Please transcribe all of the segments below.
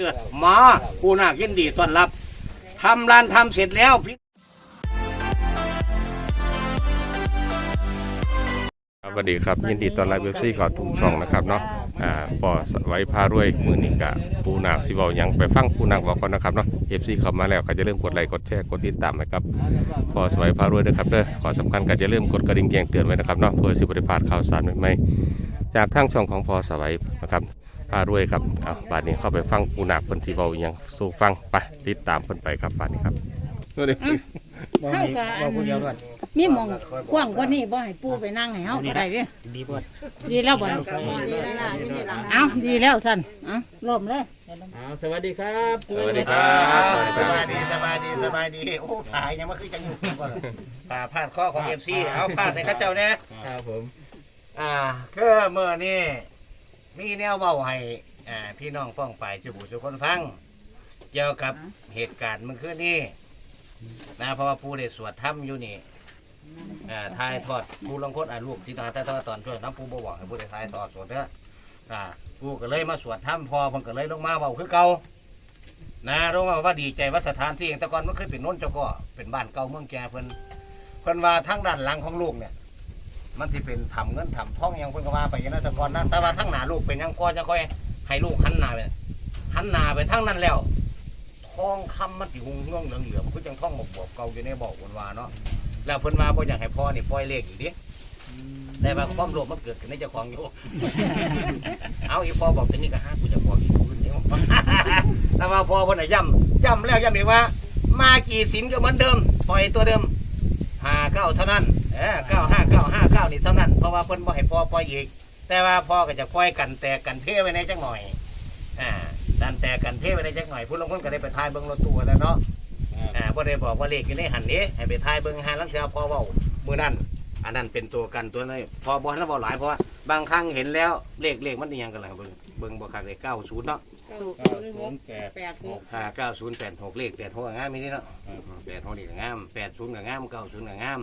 เออมาผู้นาคยินดีต้อนรับทำร้านทำเสร็จแล้วพี่ครับสวัสดีครับยินดีต้อนรับเว็บซี่กอทุกช่องนะครับเนาะอ่าปอไว้พารวยมือนี้กะปูนาคสิเว้าหยังไปฟังปูนาคบอกก่อนนะครับเนาะเอฟซีเข้ามาแล้วก็จะเริ่มกดไลค์กดแชร์กดติดตามนะครับพอสไว้พารวยนะครับเด้อขอสำคัญก็จะเริ่มกดกระดิ่งแจ้งเตือนไว้นะครับเนาะเพื่อสิบริพาดข่าวสารใหม่ๆจากทางช่องของพอสไว้นะครับ พารวยครับเอาบาดนี้เข้าไปฟังปูนาคเพิ่นสิเว้าหยังสู่ฟังไปติดตามเพิ่นไปครับบาดนี้ครับนี่ดิเฮาก็อันมีหมองกว้างกว่านี้บ่ให้ปู่ไปนั่งให้เฮาก็ได้เด้ดีเบิดดีแล้วบ่เอ้าดีแล้วสั่นเอ้าล้มเลยสวัสดีครับสวัสดีครับสบายดีสบายดีสบายดีโอ้ผายยังไม่คือจังอยู่ก่อนผ่าพาดข้อของเอฟซีเอาพาดในข้าเจ้าเนี่ยครับผม อ่าคือเมื่อนี่ มีแนวเบาให้อ่าพี่น้องฟ้องไปจุบุจุคนฟัง เกี่ยวกับเหตุการณ์เมันคือนี่นะเพราะว่าผู้ได้สวดถ้ำอยู่นี่อ่าทายทอดผู้ลงโคตอ่าลูกสินาแต่ตอนตอนช่วยน้ำผู้บ่หวังให้ผู้ได้ทายทอดสวดเด้ออ่าผู้ก็เลยมาสวดถ้ำพอเพิ่นก็เลยลงมาเบาคือเก่านะลงมาว่าดีใจว่าสถานที่แต่ก่อนมันเคยเป็นโน้นเจ้าก็เป็นบ้านเก่าเมืองแก่เพิ่นเพิ่นว่าทั้งด้านหลังของลูกเนี่ย มันที่เป็นทำเงินทำทองยังเพิ่นก็ว่าไปอย่างนั้นแต่ก่อนนะแต่ว่าทั้งหนาลูกเป็นหยังก็จะค่อยให้ลูกหันหน้าไปหันหน้าไปทั้งนั้นแล้วทองคำมันสิหุงเรื่องเหลืองเหลืองคือจังทองหมกบวบเก่าอยู่ในบอกวนวาเนาะแล้วเพิ่นมาบ่อยากให้พ่อนี่ปล่อยเลขอีกดิแต่ว่าความโลภมันเกิดขึ้นในเจ้าของอยู่ เอาอีพ่อบอกตัวนี้ก็ห้ากูจะบอกอีกคนนี้แต่ว่าพ่อเพิ่นน่ะย้ำย้ำแล้วย้ำอีกว่า มากี่สินก็เหมือนเดิมปล่อยตัวเดิม ห้าเก้าเท่านั้นเออเก้าห้าเก้าห้าเก้านี่เท่านั้น เพราะว่าเพิ่นบ่ให้พ่อปล่อยอีก แต่ว่าพ่อก็จะปล่อยกันแต่กันเพ่ไว้ในจังหน่อย อ่าดันแต่กันเพ่ไว้ในจังหน่อยผู้ลงคนก็ได้ไปทายเบิ่งรถตู้แล้วเนาะ อ่าพ่ได้บอกว่าเลขอยู่ในหันนี้ให้ไปทายเบิ่งหาลังเทื่อพอเว้ามื้อนั้นอันนั้นเป็นตัวกันตัวนี้พอบ่ทันเว้าหลายเพราะว่าบางครั้งเห็นแล้วเลขเลขมันอีหยังกันล่ะเบิ่งเบิ่งบ่คักเลข90เนาะ ศูนย์แปดแปดหกอ่า9086เลข86ก็งามมีนี่เนาะ86นี่ก็งาม80ก็งาม90ก็งาม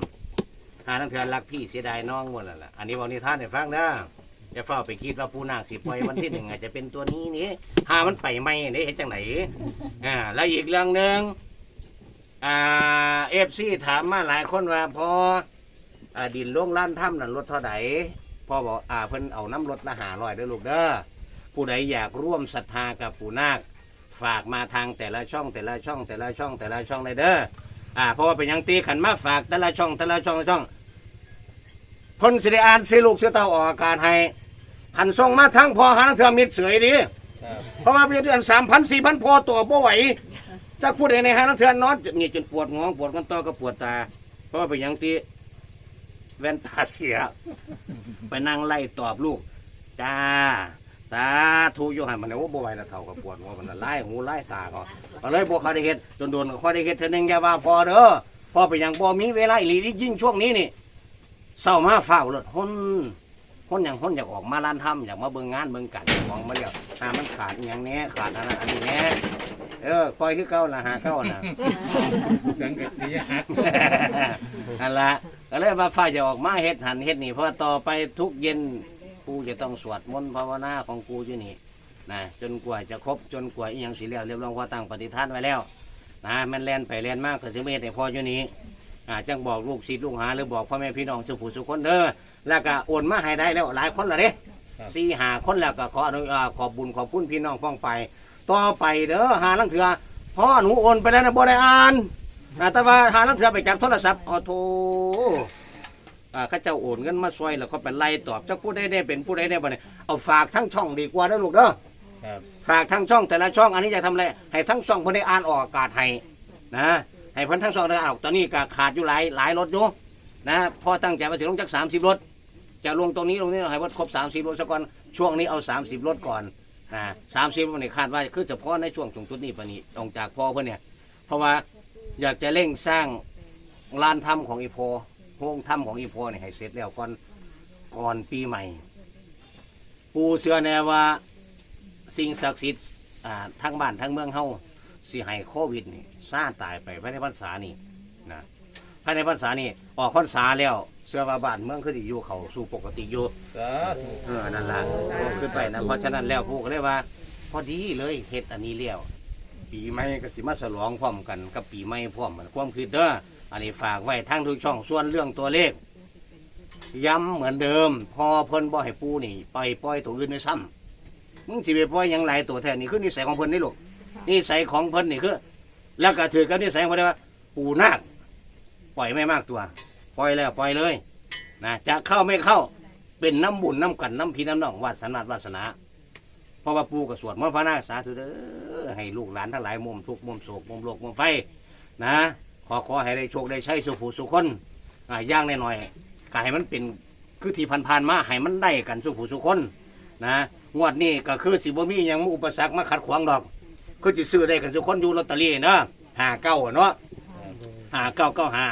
หาลังเทื่อรักพี่เสียดายน้องหมดแล้วล่ะอันนี้เว้านิทานให้ฟังเด้ออย่าเฝ้าไปคิดว่าปูนาคสิปล่อยวันที่หนึ่งอาจจะเป็นตัวนี้นี่หามันไปใหม่นี่เฮ็ดจังไดอ่าแล้วอีกเรื่องหนึงอ่าเอฟซีถามมาหลายคนว่าพออ่าดินลงล้านถ้ำนั่นรถเท่าไหพ่อบอกอ่าเพิ่นเอาน้ำรถละหาลอยเด้อลูกเด้อ ผู้ใดอยากร่วมศรัทธากับปู่นาค ฝากมาทางแต่ละช่องแต่ละช่องแต่ละช่องแต่ละช่องเลยเด้ออ่าเพราะว่าเป็นหยังตีขันมาฝากแต่ละช่องแต่ละช่องแต่ละช่องเพ่นสิได้อ่านสิลูกเสือเต้าออกอาการให้ขันส่งมาทั้งพอหาทั้งเถื่อมิดเสยดีเพราะว่าเป็นเดือนสามพันสี่พันพอตัวบ่ไหวถ้าพูดในหาลังเทือนนอนนี่จนปวดงวงปวดกันต่อก็ปวดตา เพราะว่าเป็นหยังที่แว่นตาเสีย ไปนั่งไล่ตอบลูกจ้า ตาทูอยู่หันมันเนี่ยโอ้บ่ไหวแล้วเท่ากับปวดหัวมันน่ะไล่หูไล่ตาก็ก็เลยบ่เขาได้เฮ็ดจนโดนก็ค่อยได้เฮ็ดเท่านึงอย่าว่าพอเด้อพอเป็นหยังบ่มีเวลาอีหลีที่ยิ่งช่วงนี้นี่เศร้ามาเฝ้าเลยหนหนอย่างหนอยากออกมาร้านทำอยากมาเบิ่งงานเบิ่งกันมองมาแล้วหามันขาดอหย่างแหนี้ขาดอันนั้นอันนี้แหน่เออคอยคือเก่าละหาเก่าน่ะสังกะสีหักนั่นละก็เลยว่าฝ่ายจะออกมาเฮ็ดหันเฮ็ดนี่เพราะว่าต่อไปทุกเย็น กูจะต้องสวดมนต์ภาวนาของกูอยู่นี่นะจนกว่าจะครบจนกว่าอีหยังสิแล้วเรียบร้อยว่าตั้งปฏิทานไว้แล้วนะแมันแลนไปแลนมากก็จะไม่เฮ็ดให้พออยู่นี่อ่าจังบอกลูกศิษย์ลูกหาหรือบอกพ่อแม่พี่น้องสุผู้สุคนเด้อแล้วก็โอนมาให้ได้แล้วหลายคนและเด้สี่หาคนแล้วก็ขออนุญาตขอบบุญขอบคุณพี่น้องฟ้องไป ต่อไปเด้อหาลังเถือพ่อหนูโอนไปแล้วนะบ่ได้อ่านอ่าแต่ว่าหาลังเถือไปจับโทรศัพท์อ๋อโท อ่าเข้าเจ้าโอนเงินมาซอยแล้วเขาไปไล่ตอบเจ้าผู้ใดได้เป็นผู้ใดได้บ่เนี่ยเอาฝากทั้งช่องดีกว่าเด้อลูกเด้อครับ ฝากทั้งช่องแต่ละช่องอันนี้จะทำอะไรให้ทั้งช่องเพิ่นได้อ่านออกอากาศให้นะให้เพิ่นทั้งช่องได้อ่านออกตอนนี้ก็ขาดอยู่หลายหลายรถอยู่นะพ่อตั้งใจว่าสิลงจักสามสิบรถ จะลงตรงนี้ลงนี้ให้วัดครบสามสิบรถซะก่อนช่วงนี้เอาสามสิบรถก่อนนะสามสิบวันนี้คาดว่าคือเฉพาะในช่วงตรงจุดนี้ปะนี้ตรงจากพ่อเพิ่นเนี่ย เพราะว่าอยากจะเร่งสร้างลานถ้ำของอีโพ โฮงถ้ำของอีโพเนี่ยให้เสร็จแล้วก่อนก่อนปีใหม่ ปูเสือแน่ว่าสิ่งศักดิ์สิทธิ์อ่าทั้งบ้านทั้งเมืองเฮาสิให้โควิดนี่ซ่าตายไปภายในพรรษานี่นะภายในพรรษานี่ออกพรรษาแล้วเสื้อว่าบ้านเมืองคือสิอยู่เขาสู่ปกติอยู่สาธุเออนั่นล่ะขึ้นไปนะเพราะฉะนั้นแล้วผู้ก็เลยว่า พอดีเลยเฮ็ดอันนี้แล้วปีใหม่ก็สิมาฉลองพร้อมกันกับปีใหม่พร้อมกันความคิดเด้อ อันนี้ฝากไว้ทั้งทุกช่องส่วนเรื่องตัวเลข ย้ำเหมือนเดิม พอเพิ่นบ่ให้ปูนี่ไปปล่อยตัวอื่นด้วยซ้ำมึงสิไปปล่อยหยังหลายตัวแท้นี่คือนิสัยของเพิ่นนี่ลูกนิสัยของเพิ่นนี่คือ แล้วก็ถือกับนิสัยของเพิ่นว่าปูนาคปล่อยไม่มากตัว ปล่อยแล้วปล่อยเลยนะจะเข้าไม่เข้าเป็นน้ำบุญน้ำกันน้ำพีน้ำหนองวาสนาวาสนาเพราะว่าปูกับสวดมนต์พระนาคสาธุเด้อให้ลูกหลานทั้งหลายมุมทุกมุมโศกมุมโลกมุมไฟนะ ขอขอให้ได้โชคได้ใช้สุขภูสุขคนอ่าย่างหน่อยๆก็ให้มันเป็นคือที่ผ่านๆมาให้มันได้กันสุขภูสุขคนนะงวดนี้ก็คือสิบ่มีหยังมาอุปสรรคมาขัดขวางดอก คือจะซื้อได้กันทุกคนอยู่ลอตเตอรี่เนาะหาเก้าเนาะหาเก้าเก้าหา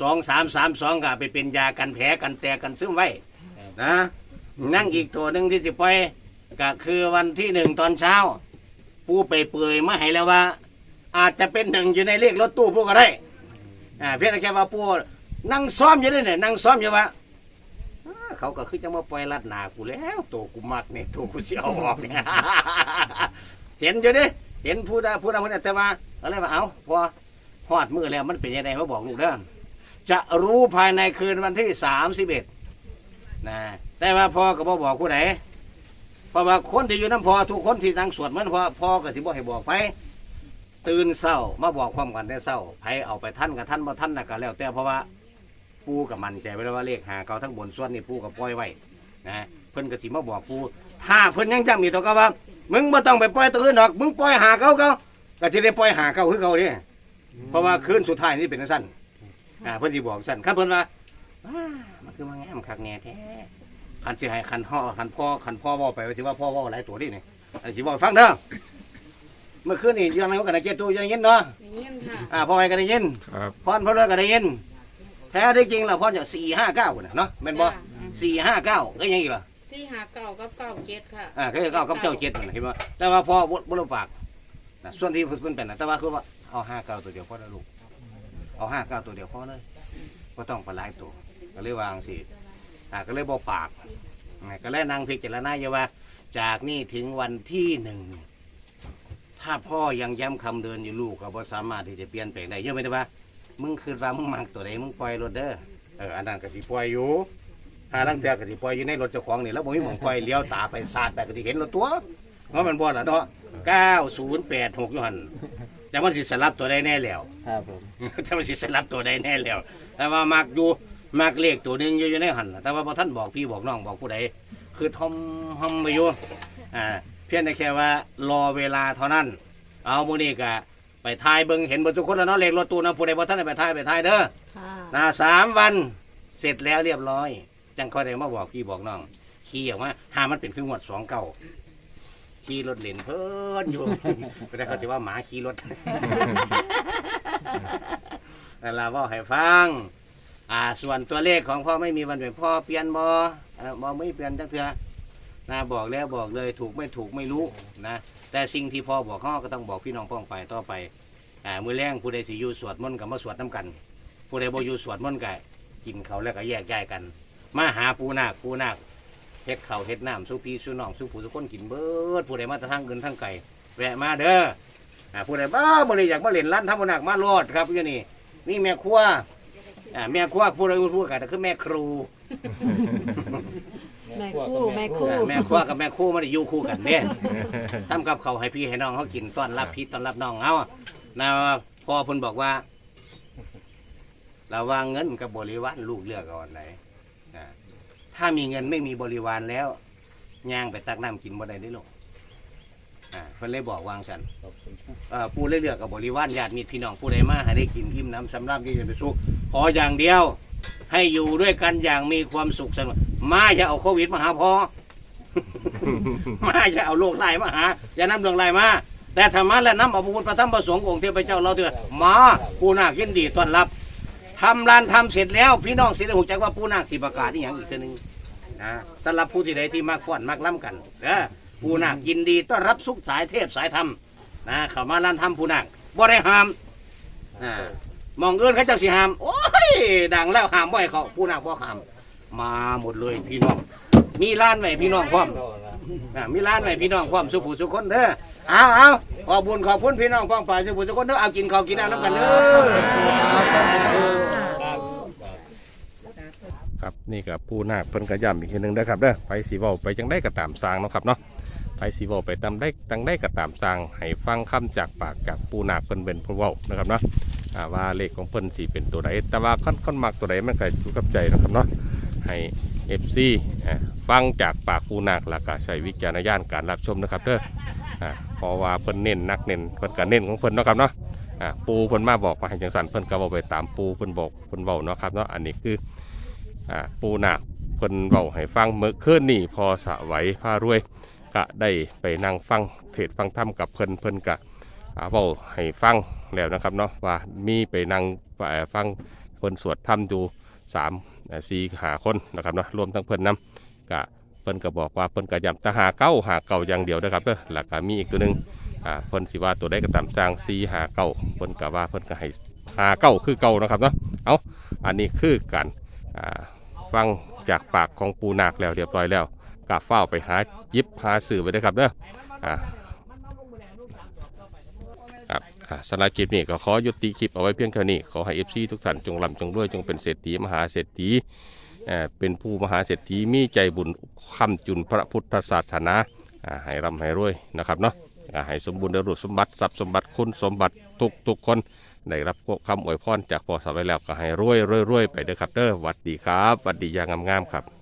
สองสามสามสองก็ไปเป็นยากันแผลกันแตกกันซึมไว้นะนั่งอีกตัวหนึ่งที่จะปล่อยก็คือวันที่หนึ่งตอนเช้า ปูไปเปื่อยมาให้แล้วว่า อาจจะเป็นหนึ่งอยู่ในเลขรถตู้พวกก็ได้ อ่าเพียงแต่แค่ว่าปูนั่งซ้อมอยู่ด้วยเนี่ยนั่งซ้อมอยู่ว่าอ้าเขาก็คือจะมาปล่อยลัดหนากูแล้วตัวกูมักเนี่ยตัวกูเสียวออกเนี่ย เห็นอยู่ดิเห็นผู้ใดผู้ใดคนนั้นแต่ว่าอะไรว่าเอาพอหอดมือแล้วมันเป็นยังไงมาบอกลูกเด้อจะรู้ภายในคืนวันที่สามสิบเอ็ดนะแต่ว่าพ่อก็บอบอกผู้ใดเพราะว่าคนที่อยู่น้ำพอทุกคนที่นั่งสวดมันพอพ่อก็สิบอกให้บอกไป ตื่นเศร้ามาบอกความกันได้เศร้าไผเอาไปท่านกับท่านบ่ท่านนะก็แล้ว แต่เพราะว่าปูกับมันใจไว้แล้วว่าเลขหาเก่าทั้งบนส่วนนี่ปูกับปล่อยไว้นะเพิ่นก็สิมาบอกปูถ้าเพิ่นยังจำอยู่ตัวก็ว่า มึงบ่ต้องไปปล่อยตัวอื่นหรอก มึงปล่อยหาเก่าเก่าก็จะได้ปล่อยหาเก่าคือเก่าเดิเพราะว่าคืนสุดท้ายนี่เป็นจังสั้นอ่าเพิ่นสิบอกสั้นครับเพิ่นว่าอ้ามันคือมาแง้มคักแน่แท้คันสิให้คันพ่อคันพ่อคันพ่อเว้าไปว่าสิว่าพ่อเว้าหลายตัวดินี่อันสิบอกให้ฟังเด้อ เมื่อคืนนี่ยังไงว่ากันได้เจ็ดตัวยังยินเนาะอย่างนี้ค่ะอ่าพ่อไปกันได้ยินครับพรพ่อเลยกันได้ยินแท้ได้จริงแล้วพ่อจะสี่ห้าเก้าน่ะเนาะแม่นบ่สี่ห้าเก้าก็ยังอีกเหรอสี่หาเก้ากับเก้าเจ็ดค่ะอ่าคือเก้ากับเจ้าเจ็ดนั่นเห็นบ่แต่ว่าพ่อบ่บ่รับปากนะส่วนที่เพิ่นเป็นน่ะแต่ว่าคือว่าเอาห้าเก้าตัวเดียวพอแล้วลูกเอาห้าเก้าตัวเดียวพอเลยบ่ต้องไปหลายตัวก็เลยวาจั่งสิอ่าก็เลยบ่ปากอ่าก็เลยนั่งพิจารณาอยู่ว่า จากนี้ถึงวันที่หนึ่ง ถ้าพ่อยังย้ำคำเดินอยู่ลูกก็บ่สามารถที่จะเปลี่ยนแปลงได้เยอะไหมได้ว่า มึงคิดว่ามึงมักตัวใดมึงปล่อยรถเด้อเอออันนั้นก็สิปล่อยอยู่ถ้าลังเดือก็สิปล่อยอยู่ในรถเจ้าของนี่แล้วบ่มีหมองปล่อยเลี้ยวตาไปสาดไปก็สิเห็นรถตัวเพราะมันบ่ล่ะเนาะ9086อยู่หั่นแต่มันสิสลับตัวใดแน่แล้ว ครับผมถ้ามันสิสลับตัวใดแน่แล้ว แต่ว่ามักอยู่มักเลขตัวหนึงอยู่อยู่ในหันน่ะแต่ว่าพอท่านบอกพี่บอกน้องบอกผู้ใดคือทอมทอมไปอยู่อ่า เพียงแต่แค่ว่ารอเวลาเท่านั้น เอาโมนี่กะไปทายเบิ่งเห็นเบนทุกคนแล้วเนาะเลขรถตู้นะผู้ใดบ่ท่านได้ไปทายไปทายเด้อค่ะนะสามวันเสร็จแล้วเรียบร้อย จังค่อยได้มาบอกพี่บอกน้องขี่ออกมาหามันเป็นคืองวดสองเก้าขี่รถเล่นเพลินอยู่แต่เขาจะว่าหมาขี่รถนั่นล่ะว่าให้ฟัง อ่าส่วนตัวเลขของพ่อไม่มีวันเปลี่ยนพ่อเปลี่ยนบอ่าบอไม่เปลี่ยนจักเถื่อ นะบอกแล้วบอกเลยถูกไม่ถูกไม่รู้นะแต่สิ่งที่พ่อบอกเขาก็ต้องบอกพี่น้องพ้องไปต่อไปอ่ามือแรงผู้ใดสิอยู่สวดมนต์กับมาสวดน้กัน ผู้ใดบ่อยู่สวดมนต์ก็กินเขาวแล้วก็แยกย้ายกัน มาหาปูนาคปูนาคเฮ็ดเขาวเฮ็ดน้ำสู้พี่สู้น้องสู้ผู้ทุกคนกินเบิดผู้ใดมาแตะทางเงินทางไก่แวะมาเด้ออ่าผู้ใดบ้าบ่ได้อยากมาเล่นร้านทำบุญนักมาโลดครับอยู่นี่นี่แม่ครัวอ่าแม่ครัวผู้ใดพูดกันคือแม่ครู แม่คู่แม่คู่อ่าแม่ครัวกับแม่ครูมันได้อยู่คู่กันเนี่ยทำกับเขาวให้พี่ให้น้องเขากินต้อนรับพี่ต้อนรับน้องเขานะพ่อเพิ่นบอกว่าระหวางเงินกับบริวารลูกเลือกเก่อนไหนอ่าถ้ามีเงินไม่มีบริวารแล้วย่างไปตักน้ำกินบ่ได้ได้อลูกอ่าเพิ่นเลยบอกวางสันขอบคุณครับเอ่อผู้เลือกกับบริวารญาติมิตรพี่น้องผู้ใดมาให้ได้กินอิ่มน้ำสำราญที่จะไปสุขขออย่างเดียว ให้อยู่ด้วยกันอย่างมีความสุขสนุกมาอย่าเอาโควิดมาหาพอ มาอย่าเอาโรคไล่มาหาอย่านำเรื่องไล่มา แต่ธรรมะและน้ำอาบุญพระธรรมประสงค์องค์เทพเจ้าเราเถอะมาปูนาคยินดีต้อนรับทำลานทำเสร็จแล้ว พี่น้องสิได้หูจักว่าปูนาสิประกาศที่อย่างอีกทีหนึ่งนะสำหรับผู้ที่ใดที่มากฟ้อนมากล้ำกันเด้อปูนาคยินดีต้อนรับสุขสายเทพสายธรรมนะเข้ามาลานทำปูนาบ่ได้ห้ามอ่า มองเอื้นเขาเจ้าสิหาม โอ้ย ดังแล้วหามบ่ให้เขาปูนาคบ่หาม มาหมดเลยพี่น้อง มีร้านไว้พี่น้องพร้อมอ่ามีร้านไว้พี่น้องพร้อมสุผู้สุคนเด้อเอาเอาขอบบุญขอบคุณพี่น้องพ้องฝ่ายสุผู้สุคนเด้อเอากินข้าวกินน้ำน้ำกันเด้อ ครับนี่กับปูนาคเพิ่นกระย้ำอีกทีหนึ่งนะครับเด้อไปสีเว้าไปจังได้ก็ตามสร้างเนาะครับเนาะไปสีเว้าไปตามได้ตังได้ก็ตามสร้างให้ฟังคำจากปากจากปูนาคเพิ่นเป็นผู้เว้านะครับเนาะ ว่าเลขของเพิ่นสิเป็นตัวใดแต่ว่าค่อนค่อนมักตัวใดมันก็อยู่กับใจนะครับเนาะให้ FC อ่าฟังจากปากปูนาคแล้วก็ใช้วิจารณญาณการรับชมนะครับเด้ออ่าเพราะว่าเพิ่นเน้นนักเน้นเพิ่นก็เน้นของเพิ่นเนาะครับเนาะปูเพิ่นมาบอกมาให้จังสันเพิ่นก็เว้าไปตามปูเพิ่นบอกเพิ่นเว้าเนาะครับเนาะอันนี้คืออปูนาคเพิ่นเบาให้ฟังเมื่อคืนนี่พอสะไหวพารวยก็ได้ไปนั่งฟังเทศฟังธรรมกับเพิ่นเพิ่นกะอ่า เบาให้ฟังแล้วนะครับเนาะว่ามีไปนั่งฟังเพิ่นสวดธรรมอยู่สามสี่หาคนนะครับเนาะรวมทั้งเพิ่อนนํกะเพิ่อนก็บอกว่าเพิ่อนก็ย้ำแตหาเก้าหาเก่าอย่างเดียวนะครับเด้อแล้วก็มีอีกตัวหนึงอ่าเพิ่อนสิว่าตัวใดก็ตามสร้างสี่หาเก้าเพิ่อนก็ว่าเพิ่อนก็ให้หาเก้าคือเก่านะครับเนาะเอาอันนี้คือการอ่าฟังจากปากของปูนาคแล้วเรียบร้อยแล้วกะเฝ้าไปหายิบหาสื่อไปด้ครับเด้ออ่า ครับอ่ารับคลิปนี้ก็ขอยุติคลิปเอาไว้เพียงแค่นี้ ขอให้เอฟซีทุกท่านจงร่ำจงรวยจงเป็นเศรษฐีมหาเศรษฐีเป็นผู้มหาเศรษฐีมีใจบุญคำจุนพระพุทธศาสนาอ่าให้ร่ำให้รวยนะครับเนาะอ่าให้สมบูรณ์ได้รูปสมบัติทรัพย์สมบัติคุณสมบัติทุกทุกคนได้รับคำอวยพรจากพอสาวไว้แล้วก็ให้รวยรวยรวยไปเด้อครับเด้อหวัดดีครับหวัดดีอย่างงามๆครับ